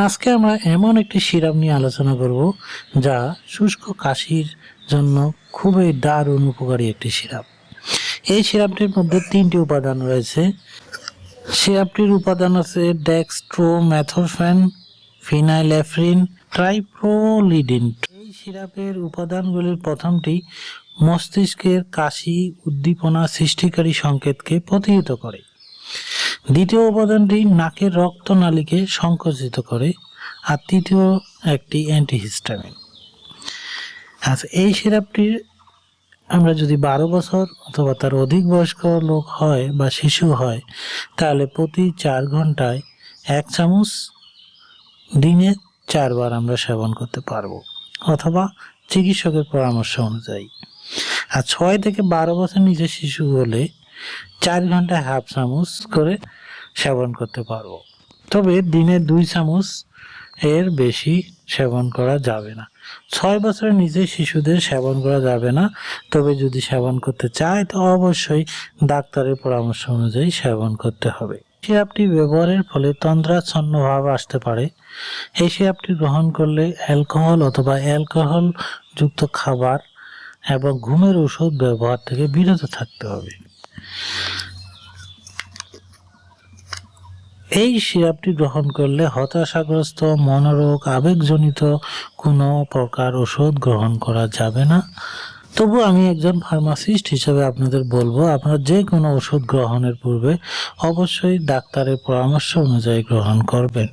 আজকে আমরা এমন একটি সিরাপ নিয়ে আলোচনা করব যা শুষ্ক কাশির জন্য খুবই দারুণ উপকারী একটি সিরাপ। এই সিরাপটির মধ্যে তিনটি উপাদান রয়েছে। সিরাপটির উপাদান আছে ম্যাথোফেন ফিনাইলেফ্রিন, ট্রাইপ্রোলিডিন। এই সিরাপের উপাদানগুলির প্রথমটি মস্তিষ্কের কাশি উদ্দীপনা সৃষ্টিকারী সংকেতকে প্রতিহিত করে। দ্বিতীয় উপাদানটি নাকের রক্তনালীকে সংকুচিত করে, আর তৃতীয় একটি অ্যান্টিহিস্টামিন। আচ্ছা এই সিরাপটির আমরা যদি বারো বছর অথবা তার অধিক বয়স্ক লোক হয় বা শিশু হয়, তাহলে প্রতি চার ঘন্টায় এক চামচ দিনে চারবার আমরা সেবন করতে পারব, অথবা চিকিৎসকের পরামর্শ অনুযায়ী। আর ছয় থেকে বারো বছর নিচে শিশু হলে চার ঘন্টায় হাফ চামচ করে সেবন করতে পারব। তবে দিনে দুই চামচ এর বেশি সেবন করা যাবে না। ছয় বছরের নিচে শিশুদের সেবন করা যাবে না। তবে যদি সেবন করতে চায়, তো অবশ্যই ডাক্তারের পরামর্শ অনুযায়ী সেবন করতে হবে। সিরাপটি ব্যবহারের ফলে তন্দ্রাচ্ছন্ন ভাব আসতে পারে। এই সিরাপটি গ্রহণ করলে অ্যালকোহল অথবা অ্যালকোহল যুক্ত খাবার এবং ঘুমের ওষুধ ব্যবহার থেকে বিরত থাকতে হবে। এই সিরাপটি গ্রহণ করলে হতাশাগ্রস্ত, মনোরোগ, আবেগজনিত কোনো প্রকার ওষুধ গ্রহণ করা যাবে না। তবু আমি একজন ফার্মাসিস্ট হিসেবে আপনাদের বলব, আপনারা যে কোনো ওষুধ গ্রহণের পূর্বে অবশ্যই ডাক্তারের পরামর্শ অনুযায়ী গ্রহণ করবেন।